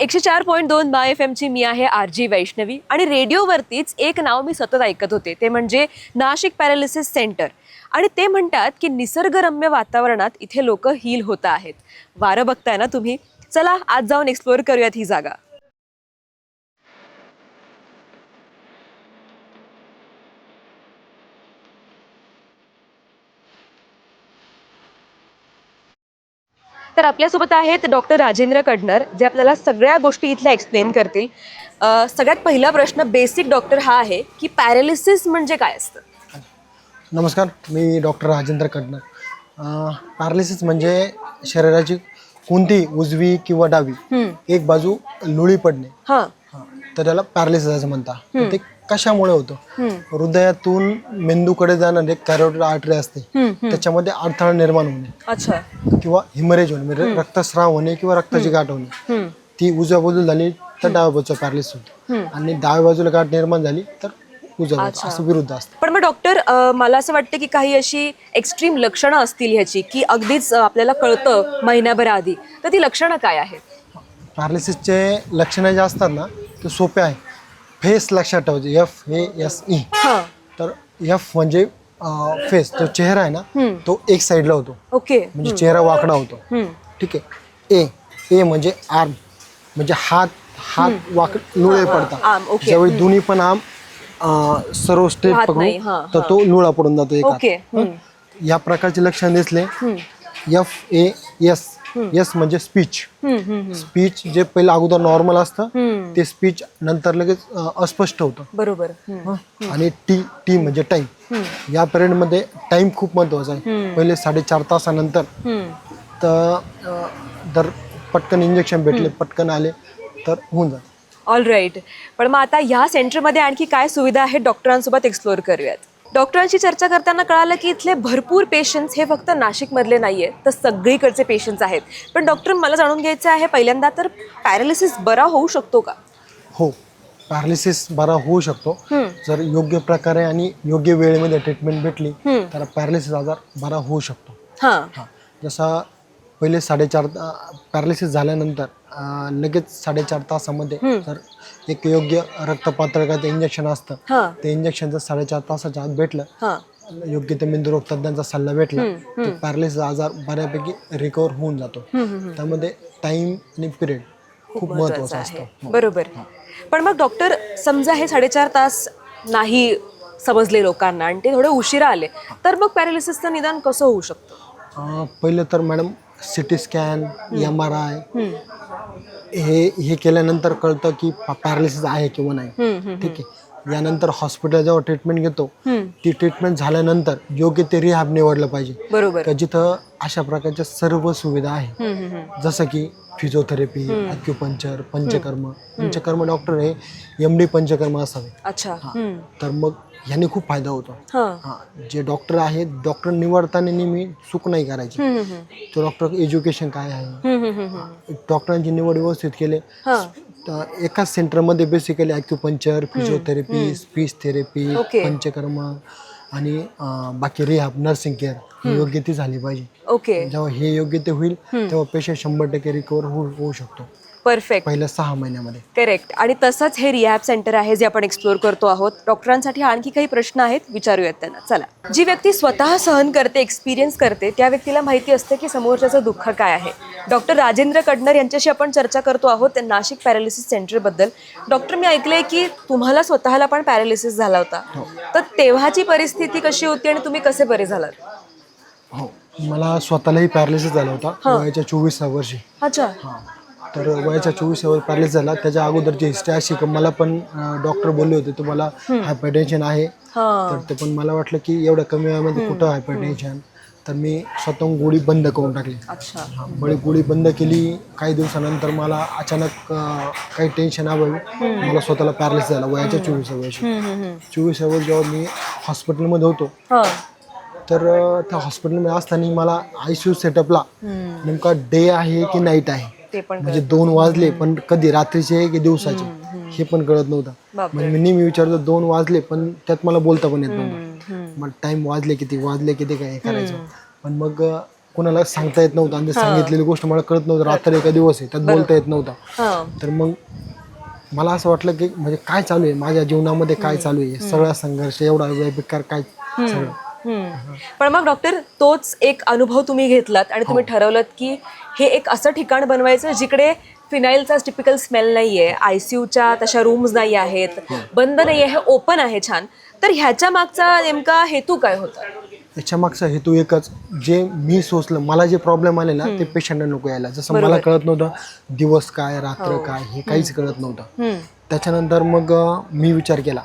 एकशे चार पॉईंट दोन बाय एफ एमची मी आहे आर जी वैष्णवी आणि रेडिओवरतीच एक नाव मी सतत ऐकत होते. ते म्हणजे नाशिक पॅरालिसिस सेंटर. आणि ते म्हणतात की निसर्गरम्य वातावरणात इथे लोक हील होत आहेत. वारं बघताय ना तुम्ही? चला आज जाऊन एक्सप्लोअर करूयात ही जागा. तर आपल्यासोबत आहेत डॉक्टर राजेंद्र कडनर जे आपल्याला सगळ्या गोष्टी इथल्या एक्सप्लेन करतील. सगळ्यात पहिला प्रश्न बेसिक डॉक्टर हा आहे की पॅरालिसिस म्हणजे काय असतं? नमस्कार मी डॉक्टर राजेंद्र कडनं पॅरालिसिस म्हणजे शरीराची कोणती उजवी किंवा डावी एक बाजू लुळी पडणे. तर त्याला पॅरालिसिस असं म्हणता. तर ते कशामुळे होतं? हृदयातून मेंदूकडे जाणारे कॅरोटिड आर्टरी असते. त्याच्यामध्ये अडथळा निर्माण होणे. अच्छा. किंवा हिमरेज होणे म्हणजे रक्तस्राव होणे किंवा रक्ताची गाठ होणे. ती उजव्या बाजूला झाली तर डाव्या बाजूचा पॅरालिसिस होतो. आणि डाव्या बाजूला गाठ निर्माण झाली तर उजव्या बाजू असं विरुद्ध असतं. पण मग डॉक्टर मला असं वाटतं की काही अशी एक्स्ट्रीम लक्षणं असतील ह्याची की अगदीच आपल्याला कळतं महिन्याभर आधी तर ती लक्षणं काय आहेत? पॅरालिसिसचे लक्षणं जे असतात ना ते सोपे आहे. फेस लक्षात ठेवायचे. एफ ए एस ई हां. तर एफ म्हणजे फेस. तो चेहरा आहे ना तो एक साईडला होतो. ओके. म्हणजे चेहरा वाकडा होतो. ठीक आहे. ए ए म्हणजे आर्म म्हणजे हात हात वाक लुळे पडतात. okay. ज्यावेळी दोन्ही पण आर्म अं, सर्व स्ट्रेट हात नाही, पकडून हां, तर तो लुळा पडून जातो एक ओके. हात. या प्रकारचे लक्षण दिसले. एफ ए एस एस म्हणजे स्पीच स्पीच जे पहिलं अगोदर नॉर्मल असतं ते स्पीच नंतर लगेच अस्पष्ट होतं. बरोबर? आणि टी टी म्हणजे टाइम या पिरियडमध्ये टाइम खूप महत्त्वाचा आहे. पहिले साडेचार तासानंतर. तर जर पटकन इंजेक्शन भेटले पटकन आले तर होऊन जात. ऑल राईट पण मग आता ह्या सेंटरमध्ये आणखी काय सुविधा आहेत? डॉक्टरांसोबत एक्सप्लोअर करूयात. डॉक्टरांशी चर्चा करताना कळालं की इथले भरपूर पेशंट्स हे फक्त नाशिकमधले नाही आहेत तर सगळीकडचे पेशंट्स आहेत. पण डॉक्टर मला जाणून घ्यायचं आहे पहिल्यांदा तर पॅरालिसिस बरा होऊ शकतो का? हो पॅरालिसिस बरा होऊ शकतो. जर योग्य प्रकारे आणि योग्य वेळेमध्ये ट्रीटमेंट भेटली तर पॅरालिसिस आजार बरा होऊ शकतो. हां. हां. जसा पहिले साडेचार पॅरालिसिस झाल्यानंतर अं, लगेच साडेचार तासामध्ये जर एक योग्य रक्तपातळकाचं इंजेक्शन असतं. हां. ते इंजेक्शन जर साडेचार तासाच्या आत भेटलं हां. योग्य ते मेंदुरोग तज्ञांचा सल्ला भेटला तर पॅरालिसिस आजार बऱ्यापैकी रिकवर होऊन जातो. त्यामध्ये टाइम आणि पिरियड खूप महत्त्वाचा असतो. बरोबर. पण मग डॉक्टर समजा हे साडेचार तास नाही समजले लोकांना आणि ते थोडे उशिरा आले तर मग पॅरालिसिसचं निदान कसं होऊ शकतं? अं, पहिलं तर madam C T scan M R I हे हे केल्यानंतर कळतं की पॅरालिसिस आहे किंवा नाही. ठीक आहे. यानंतर हॉस्पिटल जेव्हा ट्रीटमेंट घेतो ती ट्रीटमेंट झाल्यानंतर योग्य ते रिहॅब निवडलं पाहिजे. बरोबर. जिथं अशा प्रकारच्या सर्व सुविधा आहे जसं की physiotherapy acupuncture panchakarma. Panchakarma doctor हे एम डी पंचकर्म असावे. अच्छा. तर मग ह्याने खूप फायदा होतो. हां. हा जे डॉक्टर आहेत डॉक्टर निवडताना नेहमी चूक नाही करायची. हम्म, हम्म, तो डॉक्टर एज्युकेशन काय आहे? हम्म, हम्म, हम्म, हम्म. डॉक्टरांची निवड व्यवस्थित केले. हां. तर एकाच सेंटरमध्ये basically acupuncture physiotherapy speech therapy. Panchakarma आणि अं, बाकी रिहॅब नर्सिंग केअर ही योग्य ती झाली पाहिजे. ओके जेव्हा हे योग्य ते होईल तेव्हा पेशंट शंभर टक्के रिकवर होऊ होऊ शकतो. परफेक्ट पहिल्या सहा महिन्यामध्ये. करेक्ट आणि तसंच हे रिहॅब सेंटर आहे जे आपण एक्सप्लोअर करतो आहोत. डॉक्टरांसाठी आणखी काही प्रश्न आहेत? विचारूयात त्यांना. चला. जी व्यक्ती स्वतः सहन करते एक्सपिरियन्स करते त्या व्यक्तीला माहिती असते की समोरच्याचं दुःख काय आहे. डॉक्टर राजेंद्र कडनर यांच्याशी आपण चर्चा करतो आहोत नाशिक पॅरालिसिस सेंटरबद्दल डॉक्टर मी ऐकलंय की तुम्हाला स्वतःला पण पॅरालिसिस झाला होता. तर तेव्हाची परिस्थिती कशी होती आणि तुम्ही कसे बरे झालात? हो. मला स्वतःलाही पॅरालिसिस झाला होता. वयाच्या चोवीसा वर्षी. अच्छा. हां. तर वयाच्या चोवीस वर पॅरालिस झाला. त्याच्या अगोदरची हिस्ट्री अशी की मला पण डॉक्टर बोलले होते तुम्हाला हायपरटेन्शन आहे. हां. तर ते पण मला वाटलं की एवढ्या कमी वयामध्ये कुठं हायपरटेन्शन तर मी स्वतःहून गोळी बंद करून टाकली. अच्छा. बळी गोळी बंद केली. काही दिवसानंतर मला अचानक काही टेन्शन अभावी मला स्वतःला पॅरालिस झाला वयाच्या चोवीस वर्षी. चोवीस वर्ष जेव्हा मी हॉस्पिटलमध्ये होतो तर त्या हॉस्पिटलमध्ये असताना मला आय सी यू सेटअपला नेमका डे आहे की नाईट आहे? ते पण म्हणजे दोन वाजले पण कधी रात्रीचे आहे की दिवसाचे? हे पण कळत नव्हतं. म्हणजे मी नेहमी विचारतो दोन वाजले पण त्यात मला बोलता पण येत नव्हतं. मग टाइम वाजले किती वाजले किती काय हे करायचं? पण मग कोणाला सांगता येत नव्हतं आणि सांगितलेली गोष्ट मला कळत नव्हतं. रात्री एका दिवस आहे त्यात बोलता येत नव्हता. तर मग मला असं वाटलं की म्हणजे काय चालू आहे? माझ्या जीवनामध्ये काय चालू आहे? सगळा संघर्ष एवढा बेकार काय सगळं? हम्म. पण मग डॉक्टर तोच एक अनुभव तुम्ही घेतलात आणि तुम्ही ठरवलं की हे एक असं ठिकाण बनवायचं जिकडे फिनाईलचा टिपिकल स्मेल नाहीये आयसीयूच्या तशा रूम्स नाही आहेत बंद नाहीये हे ओपन आहे छान. तर ह्याच्या मागचा नेमका हेतू काय होता? याच्या मागचा हेतू एकच जे मी सोचलं मला जे प्रॉब्लेम आले ना ते पेशंटला नको यायला. जसं मला कळत नव्हतं दिवस काय रात्र काय हे काहीच कळत नव्हतं. हम्म. त्याच्यानंतर मग अं, मी विचार केला.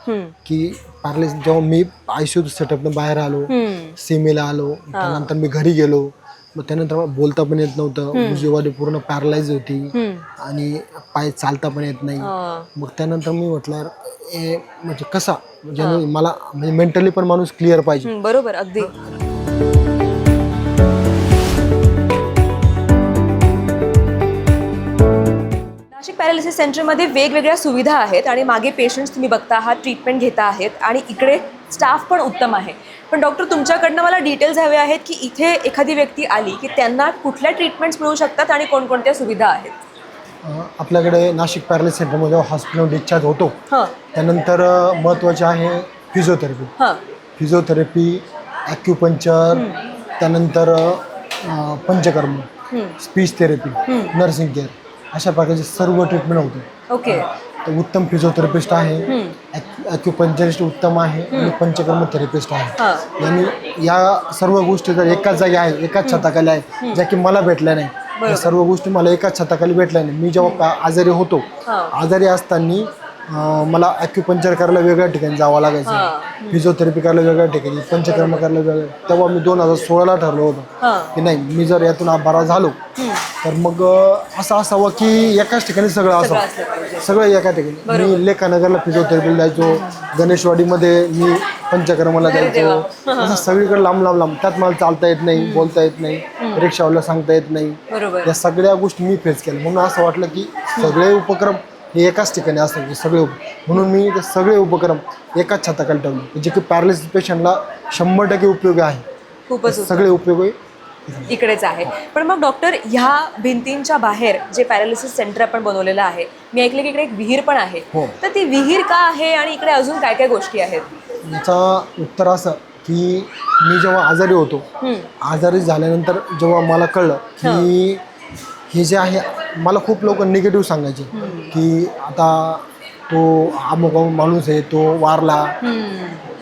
की पार्लेस जेव्हा मी आयसीयू सेटअपनं बाहेर आलो. सीमेला आलो त्यानंतर मी घरी गेलो मग त्यानंतर बोलता पण येत नव्हतं. उजवीवाडी पूर्ण पॅरलाइज होती. आणि पाय चालता पण येत नाही. मग त्यानंतर मी म्हटलं म्हणजे कसा? म्हणजे मला म्हणजे मेंटली पण माणूस क्लिअर पाहिजे. बरोबर अगदी. पॅरालिसिस सेंटरमध्ये वेगवेगळ्या सुविधा आहेत आणि मागे पेशंट्स तुम्ही बघता आहात ट्रीटमेंट घेता आहेत आणि इकडे स्टाफ पण उत्तम आहे. पण डॉक्टर तुमच्याकडनं मला डिटेल्स हवे आहेत की इथे एखादी व्यक्ती आली की त्यांना कुठल्या ट्रीटमेंट्स मिळू शकतात आणि कोणकोणत्या सुविधा आहेत? आपल्याकडे नाशिक पॅरालिस सेंटरमध्ये हॉस्पिटल डिस्चार्ज होतो. त्यानंतर महत्त्वाचे आहे फिजिओथेरपी हां. फिजिओथेरपी ॲक्युपंक्चर त्यानंतर panchakarma speech therapy nursing care अशा प्रकारचे सर्व ट्रीटमेंट होते. ओके. तर उत्तम फिजिओथेरपिस्ट आहे. ॲक्युपंचरिस्ट उत्तम आहे आणि पंचकर्म थेरपिस्ट आहे. यांनी या सर्व गोष्टी जर एकाच जागी आहे एकाच छताखाली आहे ज्या की मला भेटल्या नाही. या सर्व गोष्टी मला एकाच छताखाली भेटल्या नाही. मी जेव्हा आजारी होतो. आजारी असताना मला ॲक्युपंचर करायला वेगळ्या ठिकाणी जावं लागायचं. फिजिओथेरपी करायला वेगळ्या ठिकाणी पंचकर्म करायला वेगळं तेव्हा मी दोन हजार सोळाला ठरलो होतं की नाही मी जर यातून बरा झालो तर मग असं असावं की एकाच ठिकाणी सगळं असावं. सगळं एका ठिकाणी. मी लेखानगरला फिजिओथेरपीला जायचो. गणेशवाडीमध्ये मी पंचकर्माला जायचो. असं सगळीकडे लांब लांब लांब. त्यात मला चालता येत नाही बोलता येत नाही रिक्षावाला सांगता येत नाही. या सगळ्या गोष्टी मी फेस केल्या. म्हणून असं वाटलं की सगळे उपक्रम हे एकाच ठिकाणी असतात सगळे उप म्हणून मी ते सगळे उपक्रम एकाच छताखाली ठेवले. जे की पॅरालिसिस पेशंटला शंभर टक्के उपयोगी आहे. खूपच सगळे उपयोगी. इकडेच आहे. पण मग डॉक्टर ह्या भिंतींच्या बाहेर जे पॅरालिसिस सेंटर आपण बनवलेलं आहे मी ऐकलं की इकडे एक विहीर पण आहे. हो. तर ती विहीर का आहे आणि इकडे अजून काय काय गोष्टी आहेत? याचा उत्तर असं की मी जेव्हा आजारी होतो. आजारी झाल्यानंतर जेव्हा मला कळलं की हे. जे आहे मला खूप लोक निगेटिव्ह सांगायचे. की आता तो अमुक माणूस आहे तो वारला.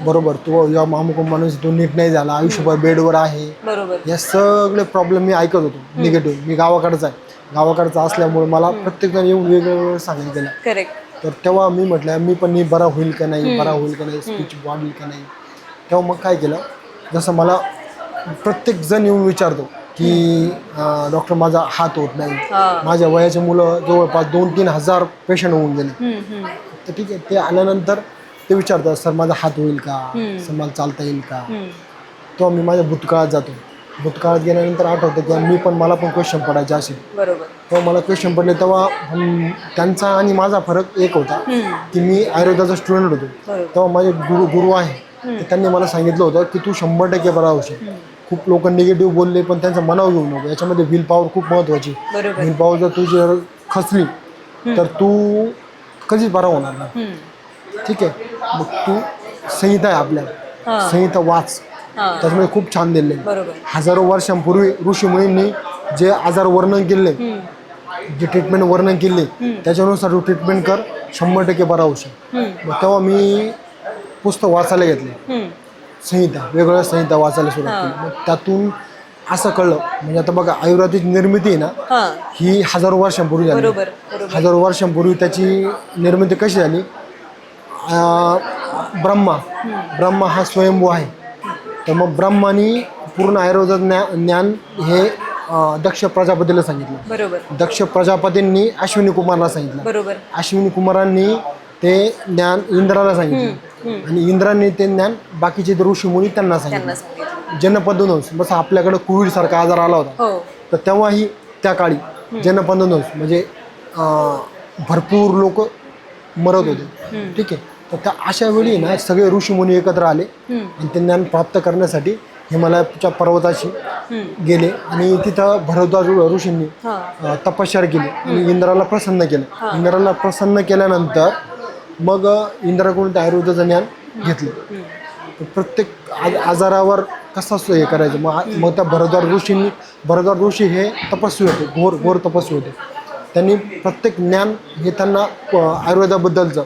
बरोबर तो या अमुक माणूस तो नीट नाही झाला आयुष्यभर बेडवर आहे. बरोबर. या सगळे प्रॉब्लेम मी ऐकत होतो निगेटिव्ह मी गावाकडचा आहे. गावाकडचा असल्यामुळे मला प्रत्येकजण येऊन वेगवेगळं सांगायला गेलं. करेक्ट तर तेव्हा मी म्हटलं मी पण मी बरा होईल का नाही बरा होईल का नाही स्पीच वाढेल का नाही. तेव्हा मग काय केलं जसं मला प्रत्येक जण येऊन विचारतो की डॉक्टर माझा हात होत नाही. माझ्या वयाचे मुलं जवळपास दोन तीन हजार पेशंट होऊन गेले. तर ठीक आहे ते आल्यानंतर ते विचारतात सर माझा हात होईल का? सर मला चालता येईल का. तेव्हा मी माझ्या भूतकाळात जातो. भूतकाळात गेल्यानंतर आठवतं की मी पण मला पण क्वेश्चन पडायचे असेल तेव्हा मला क्वेश्चन पडले तेव्हा त्यांचा आणि माझा फरक एक होता. की मी आयुर्वेदाचा स्टुडंट होतो. तेव्हा माझे गुरु गुरु आहे. त्यांनी मला सांगितलं होतं की तू शंभर टक्के बरा होशील. खूप लोक निगेटिव्ह बोलले पण त्यांचं मनाव घेऊ नको. याच्यामध्ये व्हील पॉवर खूप महत्वाची. व्हील पॉवर जर तुझी जर खचली तर तू कधीच बरा होणार नाही. हम्म. ठीक आहे. मग तू संहिता आहे आपल्या. संहिता वाच. त्याच्यामध्ये खूप छान दिले हजारो वर्षांपूर्वी ऋषी मुनींनी जे आजार वर्णन केले. जे ट्रीटमेंट वर्णन केले त्याच्यानुसार तू ट्रीटमेंट कर शंभर टक्के बरा हम्म. मग तेव्हा मी पुस्तक वाचायला घेतले. संहिता वेगवेगळ्या संहिता वाचायला सुरुवात केली. मग त्यातून असं कळलं म्हणजे आता बघा आयुर्वेदिक निर्मिती आहे ना हां. हजारो वर्षांपूर्वी झाली. हजारो वर्षांपूर्वी त्याची निर्मिती कशी झाली? ब्रह्मा. ब्रह्मा हा स्वयंभू आहे. तर मग ब्रह्मानी पूर्ण आयुर्वेद ज्ञा ज्ञान हे दक्ष प्रजापतीला सांगितलं. बरोबर. दक्ष प्रजापतींनी अश्विनी कुमारला सांगितलं. बरोबर. अश्विनी कुमारांनी ते ज्ञान इंद्राला सांगितलं. आणि इंद्रांनी ते ज्ञान बाकीचे ऋषीमुनी त्यांना सांगितलं. जनपदोनोस बस आपल्याकडे कोविड सारखा आजार आला होता. हो. तर तेव्हाही त्या काळी जनपदोनोस म्हणजे भरपूर लोक मरत होते. ठीक आहे. तर त्या अशा वेळी ना सगळे ऋषीमुनी एकत्र आले. आणि ते ज्ञान प्राप्त करण्यासाठी हिमालयाच्या पर्वताशी गेले. आणि तिथं भरद्वाज ऋषींनी तपश्चर्या केली. आणि इंद्राला प्रसन्न केलं. इंद्राला प्रसन्न केल्यानंतर मग इंद्राकडून ते आयुर्वेदाचं ज्ञान घेतलं. प्रत्येक आज आजारावर कसा सो- हे करायचं? मग मग त्या भरद्वार ऋषींनी भरद्वार ऋषी हे तपस्वी होते. घोर घोर तपस्वी होते. त्यांनी प्रत्येक ज्ञान हे त्यांना आयुर्वेदाबद्दलचं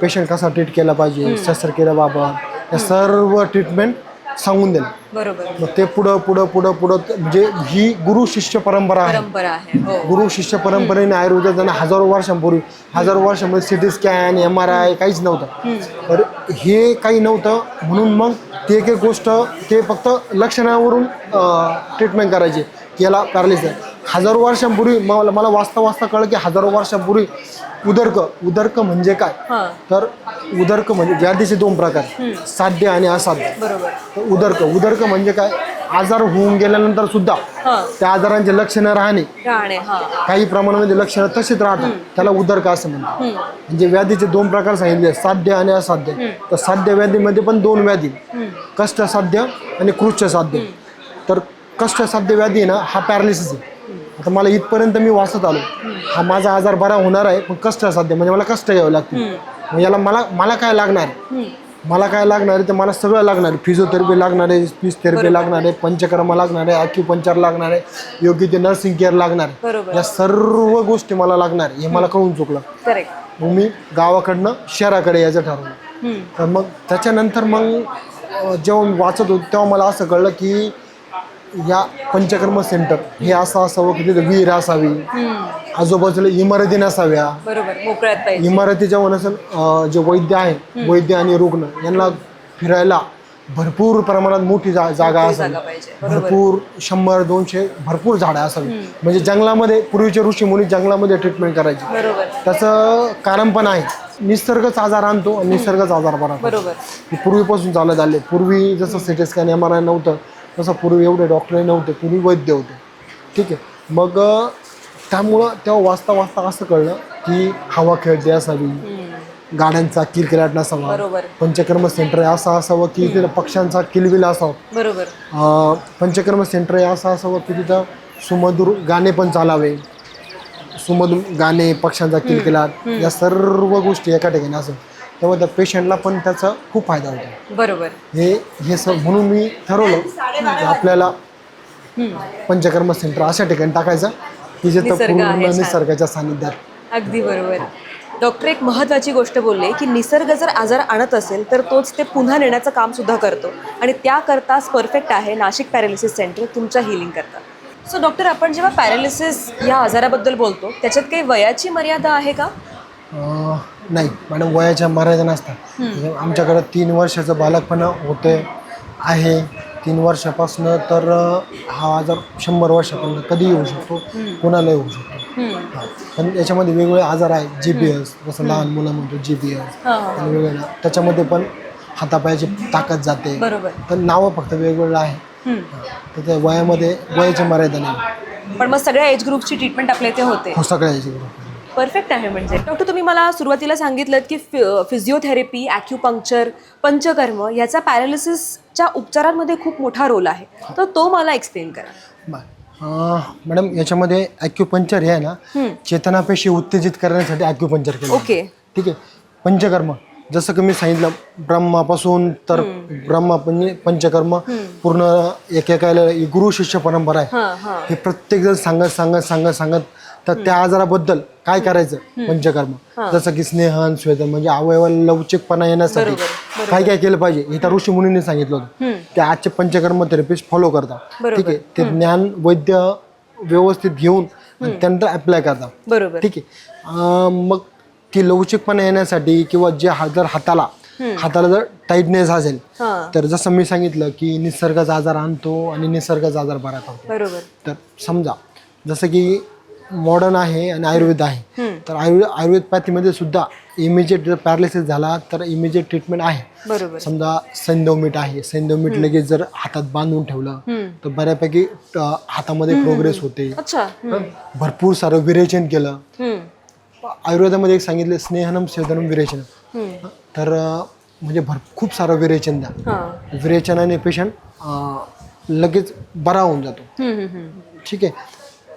पेशंट कसा ट्रीट केला पाहिजे शस्त्रक्रियाबाबत या सर्व ट्रीटमेंट सांगून दिलं. बरोबर. मग ते पुढं पुढं पुढं पुढं म्हणजे ही गुरु शिष्य परंपरा आहे. हो. गुरु शिष्य परंपरेने आयुर्वेदात हजारो वर्षांपूर्वी हजारो वर्षांमध्ये CT scan M R I काहीच नव्हतं. तर हे काही नव्हतं म्हणून मग ते एक एक गोष्ट ते फक्त लक्षणावरून ट्रीटमेंट करायचे याला पॅरालिसिस हजारो वर्षांपूर्वी मला मला वाचता वाचता कळलं की हजारो वर्षांपूर्वी उदरक उदरक म्हणजे काय? तर उदरक म्हणजे व्याधीचे दोन प्रकार साध्य आणि असाध्य. बरोबर. तर उदरक उदरक म्हणजे काय? आजार होऊन गेल्यानंतर सुद्धा हां. त्या आजारांचे लक्षणं राहणे. राहणे काही प्रमाणामध्ये लक्षणं तशीच राहतात. त्याला उदरक असं म्हणतात. म्हणजे व्याधीचे दोन प्रकार सांगितले साध्य आणि असाध्य. तर साध्य व्याधीमध्ये पण दोन व्याधी कष्टसाध्य आणि कृच्छसाध्य तर कष्टसाध्य व्याधी ना हा पॅरालिसिस आहे. आता मला इथपर्यंत मी वाचत आलो. हा माझा आजार बरा होणार आहे पण कष्टसाध्य म्हणजे मला कष्ट घ्यावे लागतील. मग याला मला मला काय लागणार? मला काय लागणार आहे तर मला सगळं लागणार आहे. फिजिओथेरपी लागणार आहे स्पीच थेरपी लागणार आहे पंचकर्म लागणार आहे ॲक्युपंचर लागणार आहे योग्य ते नर्सिंग केअर लागणार या सर्व गोष्टी मला लागणार हे मला कळून चुकलं. मग मी गावाकडनं शहराकडे यायचं ठरवलं. तर मग त्याच्यानंतर मग जेव्हा मी वाचत होतो तेव्हा मला असं कळलं की या पंचकर्म सेंटर हे असं असावं की तिथे विहीर असावी. आजूबाजूला इमारती नसाव्या. बरोबर मोकळ्यात पाहिजे इमारती जेव्हा नसेल अं, जे वैद्य आहे वैद्य आणि रुग्ण यांना फिरायला भरपूर प्रमाणात मोठी जा जागा असावी. जागा पाहिजे बरोबर. भरपूर शंभर दोनशे भरपूर झाडं असावी. म्हणजे जंगलामध्ये पूर्वीचे ऋषी मुनी जंगलामध्ये ट्रीटमेंट करायची. बरोबर. त्याचं कारण पण आहे. निसर्गच आजार आणतो आणि निसर्गच आजार बरा करतो. बरोबर. हे पूर्वीपासून चालत आले. पूर्वी जसं CT scan M R I नव्हतं तसं पूर्वी एवढे डॉक्टरही नव्हते पूर्वी वैद्य होते. ठीक आहे. मग त्यामुळं तेव्हा वाचता वाचता असं कळलं की हवा खेळते असावी गाड्यांचा किलकिलाट नसावा पंचकर्म सेंटर असं असावं की तिथं पक्ष्यांचा किलबिल असावं. बरोबर. पंचकर्म सेंटर असं असावं की तिथं सुमधुर गाणे पण चालावे. सुमधुर गाणे पक्ष्यांचा किलकिलाट या सर्व गोष्टी एका ठिकाणी असं तेव्हा त्या पेशंटला पण त्याचा खूप फायदा होतो. बरोबर. हे हे स म्हणून मी ठरवलं की आपल्याला पंचकर्म सेंटर अशा ठिकाणी टाकायचं की जिथं निसर्ग आहे पूर्ण छान. निसर्गाच्या सानिध्यात अगदी बरोबर. डॉक्टर एक महत्वाची गोष्ट बोलले की निसर्ग जर आजार आणत असेल तर तोच ते पुन्हा नेण्याचं काम सुद्धा करतो. आणि त्याकरताच परफेक्ट आहे नाशिक पॅरालिसिस सेंटर तुमच्या हिलिंग करता. सो डॉक्टर आपण जेव्हा पॅरालिसिस या आजाराबद्दल बोलतो त्याच्यात काही वयाची मर्यादा आहे का? अं, नाही मॅडम वयाच्या मर्यादा नसतात. आमच्याकडे तीन वर्षाचं बालकपण होते आहे. तीन वर्षापासून तर अं, हा आजार शंभर वर्षापर्यंत कधी येऊ शकतो कोणालाही होऊ शकतो. हा. पण याच्यामध्ये वेगवेगळे आजार आहेत जी बी एस जसं लहान मुलं म्हणतो जी बी एस हां आणि वेगवेगळ्या. त्याच्यामध्ये पण हातापायाची ताकद जाते. बरोबर. तर नावं फक्त वेगवेगळं आहे. हम्म. तर त्या वयामध्ये वयाची मर्यादा नाही. पण मग सगळ्या एज ग्रुपची ट्रीटमेंट आपल्या इथे होते. हो सगळ्या याची परफेक्ट आहे म्हणजे. डॉक्टर तुम्ही मला सुरुवातीला सांगितलं की फि फिजिओथेरपी ॲक्युपंक्चर पंचकर्म याचा पॅरालिसिसच्या उपचारांमध्ये खूप मोठा रोल आहे. तर तो मला एक्सप्लेन करा. मॅडम याच्यामध्ये ॲक्युपंक्चर हे आहे ना चेतनापेशी उत्तेजित करण्यासाठी ॲक्युपंक्चर केलं. ओके. ठीक आहे. पंचकर्म जसं की मी सांगितलं ब्रह्मापासून तर ब्रह्मा म्हणजे पंचकर्म पूर्ण एकेकाला गुरु शिष्य परंपरा आहे. हां हां. हे प्रत्येक जण सांगत सांगत सांगत सांगत तर त्या आजाराबद्दल काय करायचं? पंचकर्म. जसं की स्नेहन स्वेदन म्हणजे अवयवाला लवचिकपणा येण्यासाठी काय काय केलं पाहिजे? हे त्या ऋषी मुनींनी सांगितलं होतं. ते आजचे पंचकर्म थेरपिस्ट फॉलो करतात. ठीक आहे? ते ज्ञान वैद्य व्यवस्थित घेऊन त्यानंतर अप्लाय करतात. बरोबर. ठीक आहे? मग ती लवचिकपणा येण्यासाठी किंवा जे जर हाताला हाताला जर टाईटनेस असेल तर जसं मी सांगितलं की निसर्गाचा आजार आणतो आणि निसर्गाचा आजार बरा करतो. तर समजा जसं की मॉडर्न आहे आणि आयुर्वेद आहे. तर आयुर्वेद आयुर्वेदपॅथीमध्ये सुद्धा इमिजिएट जर पॅरालिसिस झाला तर इमिजिएट ट्रीटमेंट आहे. समजा सैंदवमीठ आहे. सैंदवमीठ लगेच जर हातात बांधून ठेवलं. तर बऱ्यापैकी हातामध्ये प्रोग्रेस होते. भरपूर सारं विरेचन केलं. आयुर्वेदामध्ये एक सांगितलं स्नेहनम स्वेदनम विरेचन. तर म्हणजे भर खूप सारं विरेचन द्या. विरेचनाने पेशंट लगेच बरा होऊन जातो. ठीक आहे?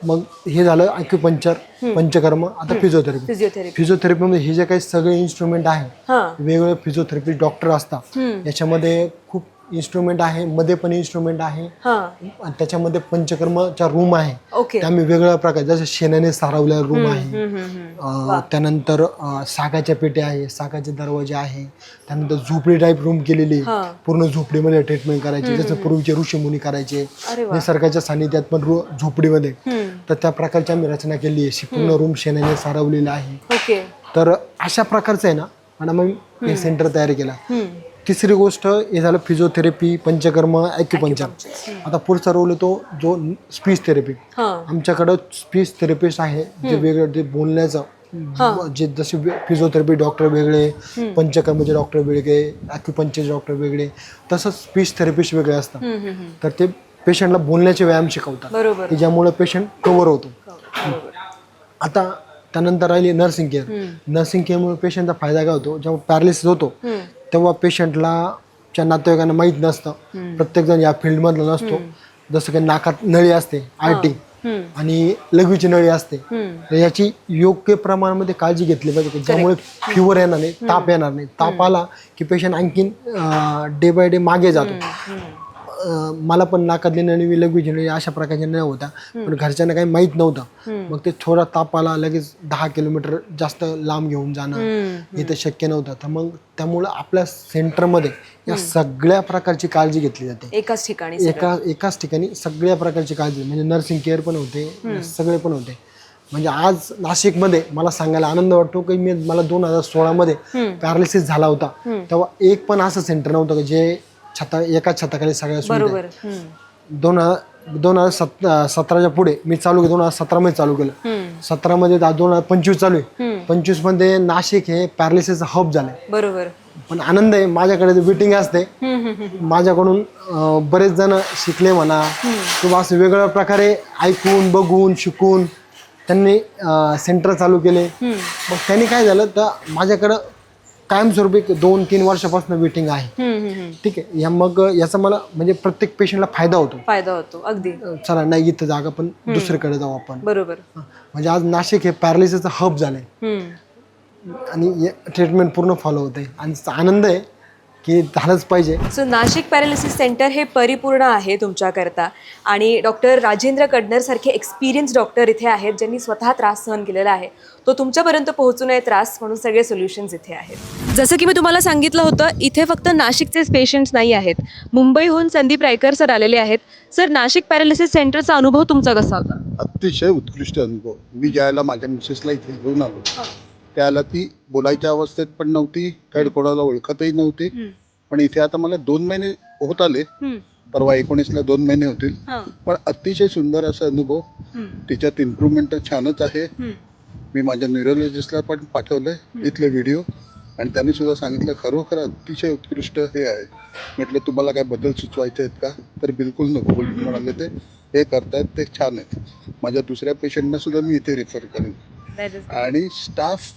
मग हे झालं ॲक्युपंक्चर पंचकर्म आता फिजिओथेरपी फिजिओथेरपी फिजिओथेरपीमध्ये हे जे काही सगळे इन्स्ट्रुमेंट आहे हा. वेगवेगळे फिजिओथेरपी डॉक्टर असतात. याच्यामध्ये खूप इन्स्ट्रुमेंट आहे मध्ये पण इन्स्ट्रुमेंट आहे. हा. त्याच्यामध्ये पंचकर्मच्या रूम आहे. त्या आम्ही वेगवेगळ्या प्रकार जसे शेणाने सारवलेला रूम आहे. त्यानंतर सागाच्या पेट्या आहे सागाचे दरवाजे आहे. त्यानंतर झोपडी टाईप रूम केलेली. पूर्ण झोपडीमध्ये ट्रीटमेंट करायची. जसं पूर्वीचे ऋषीमुनी करायचे. अरे वा. निसर्गाच्या सानिध्यात पण झोपडीमध्ये. तर त्या प्रकारची आम्ही रचना केली आहे. अशी पूर्ण रूम शेणाने सारवलेला आहे. ओके. तर अशा प्रकारचं आहे ना आणि मग हे सेंटर तयार केलं. तिसरी गोष्ट हे झालं फिजिओथेरपी पंचकर्म ॲक्युपंक्चर आता पुढचा रोल येतो जो स्पीच थेरपी हा. आमच्याकडं स्पीच थेरपिस्ट आहे जे वेगळं जे बोलण्याचं जे जसे फिजिओथेरपी डॉक्टर वेगळे पंचकर्मचे डॉक्टर वेगळे ॲक्युपंचरचे डॉक्टर वेगळे तसंच स्पीच थेरपिस्ट वेगळे असतात. हम्म, हम्म, हम्म. तर ते पेशंटला बोलण्याचे व्यायाम शिकवतात. बरोबर. की ज्यामुळे पेशंट कव्हर होतो. बरोबर. आता त्यानंतर राहिली नर्सिंग केअर नर्सिंग केअरमुळे पेशंटचा फायदा काय होतो? जेव्हा पॅरालिसिस होतो. तेव्हा पेशंटला च्या नातेवाईकांना माहीत नसतं प्रत्येकजण या फील्डमधला नसतो. जसं काही नाकात नळी असते हम्म. आणि लघवीची नळी असते. तर याची योग्य प्रमाणामध्ये काळजी घेतली पाहिजे की ज्यामुळे फिवर येणार नाही ताप येणार नाही. ताप आला की पेशंट आणखीन डे बाय डे मागे जातो. मला पण नाकातली नळी लघवीची नळी अशा प्रकारच्या नळ्या होत्या. पण घरच्यांना काही माहीत नव्हतं. मग ते थोडा ताप आला लगेच दहा किलोमीटर जास्त लांब घेऊन जाणं. हे तर शक्य नव्हतं. तर मग त्यामुळं आपल्या सेंटरमध्ये या सगळ्या प्रकारची काळजी घेतली जाते. एकाच ठिकाणी. एका एकाच ठिकाणी सगळ्या प्रकारची काळजी. म्हणजे नर्सिंग केअर पण होते सगळे पण होते. म्हणजे आज नाशिकमध्ये मला सांगायला आनंद वाटतो की मी मला दोन हजार सोळामध्ये पॅरालिसिस झाला होता. तेव्हा एक पण असं सेंटर नव्हतं जे छता एकाच छताखाली सगळ्या सुविधा बरोबर. हम्म. दोन हजार दोन हजार सत सतराच्या पुढे मी चालू केलं दोन हजार सतरामध्ये चालू केलं. हम्म. सतरामध्ये दोन हजार पंचवीस चालू आहे. हम्म. पंचवीसमध्ये नाशिक हे पॅरालिसिसचं हब झालंय. बरोबर. पण आनंद आहे माझ्याकडे वेटिंग असते. हम्म, हम्म, हम्म. माझ्याकडून अं, बरेच जण शिकले म्हणा किंवा असं वेगवेगळ्या प्रकारे ऐकून बघून शिकून त्यांनी सेंटर चालू केले. मग त्यांनी काय झालं तर माझ्याकडं कायमस्वरूपी दोन तीन वर्षापासून वेटिंग आहे. ठीक आहे. या मग याचा मला म्हणजे प्रत्येक पेशंटला फायदा होतो. फायदा होतो अगदी. चला नाही इथं जागा पण दुसरीकडे जाऊ आपण. बरोबर. म्हणजे आज नाशिक हे पॅरालिसिसचं हब झालंय. आणि ट्रीटमेंट पूर्ण फॉलो होते आणि आनंद आहे की झालंच पाहिजे. सो नाशिक पॅरालिसिस सेंटर हे परिपूर्ण आहे तुमच्याकरता. आणि डॉक्टर राजेंद्र कडनर सारखे एक्सपिरियन्स डॉक्टर इथे आहेत ज्यांनी स्वतः त्रास सहन केलेला आहे. तो तुमच्यापर्यंत पोहोचू नये त्रास म्हणून सगळे सोल्युशन्स इथे आहेत. जसं की मी तुम्हाला सांगितलं होतं इथे फक्त नाशिकचेच पेशंट्स नाही आहेत. मुंबईहून संदीप रायकर सर आलेले आहेत. सर नाशिक पॅरालिसिस सेंटरचा अनुभव तुमचा कसा होता? अतिशय उत्कृष्ट अनुभव. मी ज्यावेळेला माझ्या मिसेसला इथे घेऊन आलो त्याला ती बोलायच्या अवस्थेत पण नव्हती काही कोणाला ओळखतही नव्हती. पण इथे आता मला दोन महिने होत आले. परवा एकोणीसला दोन महिने होतील. पण अतिशय सुंदर असा अनुभव. तिच्यात इम्प्रूव्हमेंट तर छानच आहे. मी माझ्या न्यूरोलॉजिस्टला पण पाठवलंय इथले व्हिडिओ आणि त्यांनी सुद्धा सांगितलं खरोखर अतिशय उत्कृष्ट हे आहे. म्हटलं तुम्हाला काय बदल सुचवायचे आहेत का? तर बिलकुल नको म्हणाले ते. हे करतायत ते छान आहेत. माझ्या दुसऱ्या पेशंटना सुद्धा मी इथे रेफर करेन. आणि स्टाफ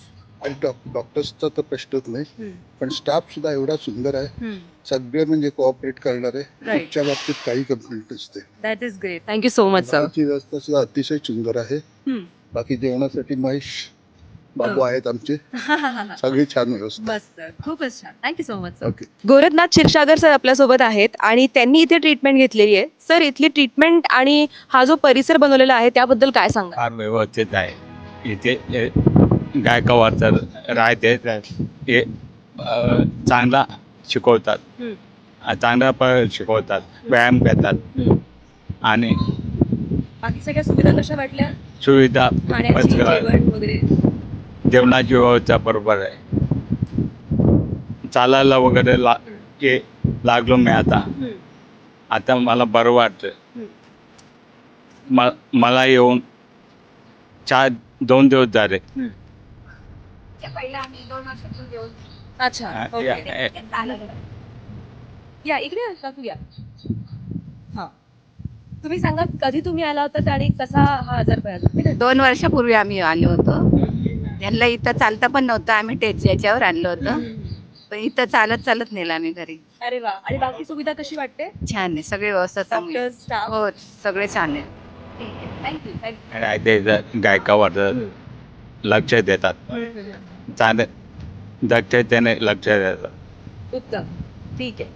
आणि डॉक डॉक्टर्सचा तर प्रश्नच नाही. पण स्टाफ सुद्धा एवढा सुंदर आहे. सगळे म्हणजे कोऑपरेट करणारे Right. कुठच्या बाबतीत काही कंप्लेंट नसते that is great thank you so much sir व्यवस्था सुद्धा अतिशय सुंदर आहे. बाकी जेवणासाठी महेश बाबू आहेत आमचे. सगळी छान व्यवस्था. खूपच छान. Thank you so much sir okay Gorakhnath Kshirsagar sir आपल्यासोबत आहेत आणि त्यांनी इथे ट्रीटमेंट घेतलेली आहे. सर इथली ट्रीटमेंट आणि हा जो परिसर बनवलेला आहे त्याबद्दल काय सांगा फार व्यवस्थित आहे. इथे गायकवाड राहते हे चांगला शिकवतात. चांगला पण शिकवतात व्यायाम करतात. आणि बाकी सगळ्या सुविधा कशा वाटल्या? सुविधा. जेवण वगैरे? जेवणाची व्यवस्था बरोबर आहे. चालायला वगैरे ला के लागलो मी आता. आता मला बरं वाटतं म मला येऊन चार दोन दिवस झाले. या इकडे या हा. तुम्ही सांगा कधी तुम्ही आला होता आणि कसा हा आजार दोन वर्षापूर्वी आम्ही आलो होतो. त्यांना इथं चालता पण नव्हतं आम्ही टेच याच्यावर आणलं होतं. पण इथं चालत चालत नेलं आम्ही घरी. अरे वा. आणि बाकी सुविधा कशी वाटते? छान आहे सगळी व्यवस्था चांगली. हो सगळे छान आहे. राहते जर गायकावर लक्ष देतात. चांगलं. लक्ष देणे लक्ष देतात. उत्तम. ठीक आहे.